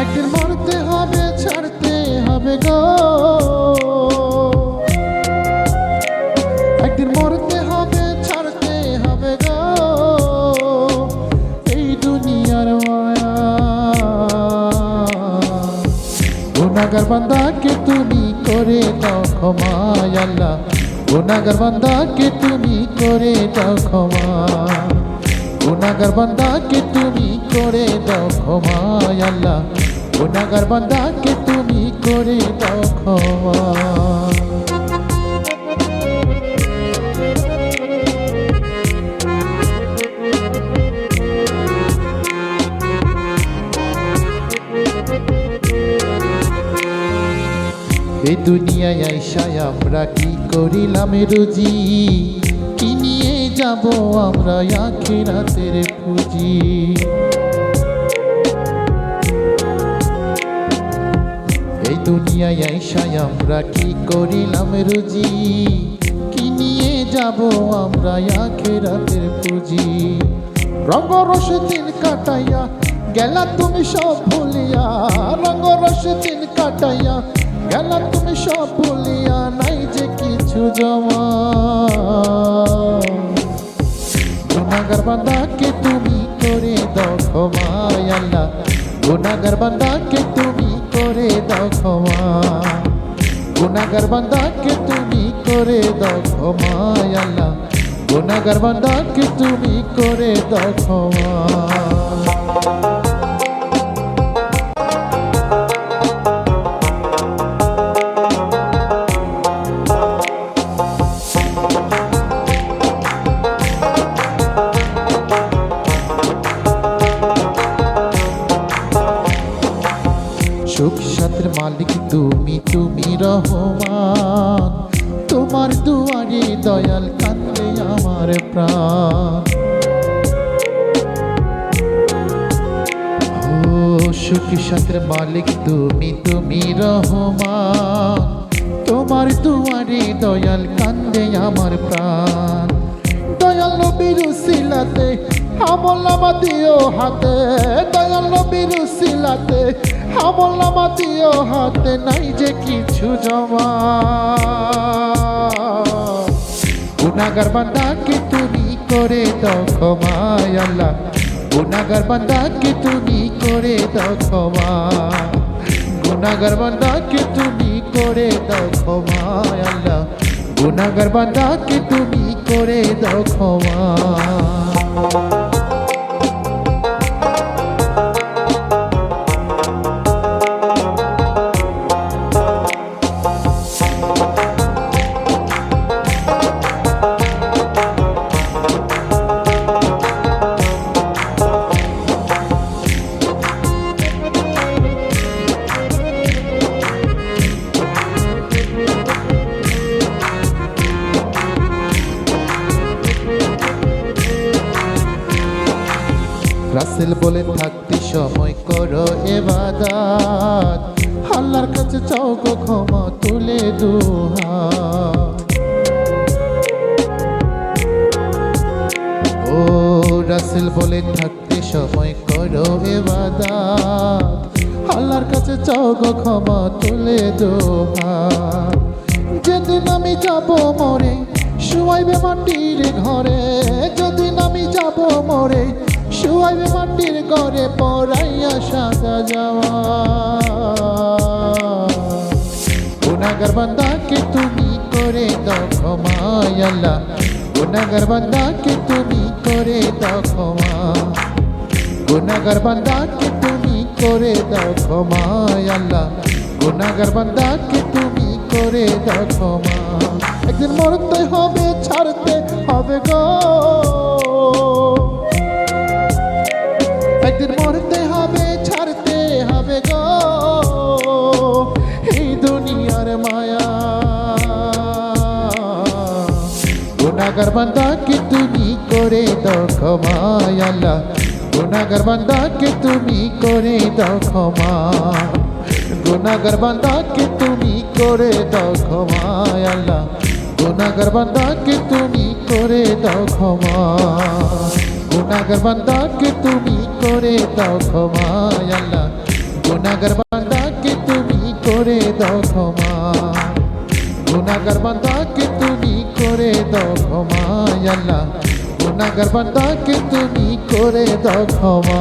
একদিন মরতে হবে, ছাড়তে হবে গো। একদিন মরতে হবে, ছাড়তে হবে গো। এই দুনিয়ার মায়া। গুনাগার বান্দাকে তুমি করে দাও ক্ষমায় আল্লাহ। গুনাগার বান্দাকে তুমি করে দাও ক্ষমা। গুনাগার বান্দাকে তুমি করে দাও ক্ষমায় আল্লাহ। গুনাগার বান্দাকে তুমি করে দাও ক্ষমা। এই দুনিয়ায় আইসায় আমরা কি করিলাম রুজি? কি নিয়ে যাব আমরা আখিরাতের পুঁজি। এই দুনিয়ায় আইসায় আমরা কি করিলাম রুজি? কি নিয়ে যাব আমরা আখিরাতের পুঁজি? রঙ রস দিন কাটাইয়া গেলা তুমি সব ভুলিয়া। রঙ্গ রস দিন কাটাইয়া গেলা তুমি সব ভুলিয়া। নাই যে কিছু জমা। গুনাগার বান্দাকে তুমি করে দাও ক্ষমায় আল্লাহ। গুনাগার বান্দাকে তুমি করে দাও ক্ষমা। গুনাগার বান্দাকে তুমি করে দাও ক্ষমায় আল্লাহ। গুনাগার বান্দাকে তুমি করে দাও ক্ষমা। সাথের মালিক তুমি তুমি রহমান। তোমার দুয়ারে দয়াল কান্দে আমার প্রাণ। সুখ সাথের মালিক তুমি তুমি রহমান। তোমার দুয়ারে দয়াল কান্দে আমার প্রাণ। দয়াল নবীর উসিলাতে আমল দিও হাতে, দয়াল নবীর উসিলাতে আমল দিও হাতে, নাই যে কিছু জমা। গুনাগার বান্দাকে তুমি করে দাও ক্ষমায় আল্লাহ? গুনাগার বান্দাকে তুমি করে দাও ক্ষমা গুনাগার বান্দাকে তুমি করে দাও ক্ষমায় আল্লাহ? গুনাগার বান্দাকে তুমি করে দাও ক্ষমা রাসেল বলে, থাকতে সময় করো এবাদাত আল্লাহর কাছে চাও গো ক্ষমা তুলে দুহাত ও রাসেল বলে, থাকতে সময় করো এবাদাত আল্লাহর কাছে চাও গো ক্ষমা তুলে দুহাত যেদিন আমি যাব মরে, শুয়াইবে মাটির ঘরে। যেদিন আমি যাব মরে শুয়াইবে মাটির ঘরে পড়াইয়া সাজা যাওয়া। গুনাগার বান্দাকে তুমি করে দাও ক্ষমায় আল্লাহ গুনাগার বান্দাকে তুমি করে দাও ক্ষমা গুনাগার বান্দাকে তুমি করে দাও ক্ষমায় আল্লাহ গুনাগার বান্দাকে তুমি করে দাও ক্ষমা একদিন মরতে হবে, ছাড়তে হবে গো। একদিন মরতে হবে, ছাড়তে হবে গো। এই দুনিয়ার মায়া। গুনাগার বান্দাকে তুমি করে দাও ক্ষমায় আল্লাহ গুনাগার বান্দাকে তুমি করে দাও ক্ষমা গুনাগার বান্দাকে তুমি করে দাও ক্ষমায় আল্লাহ গুনাগার বান্দাকে তুমি করে দাও ক্ষমা গুনাগার বান্দাকে তুমি করে দাও ক্ষমায় আল্লাহ। গুনাগর বান্দাকে তুমি করে দাও ক্ষমা। গুনাগর বান্দাকে তুমি করে দাও ক্ষমায় আল্লাহ। গুনাগর বান্দাকে তুমি করে দাও ক্ষমা।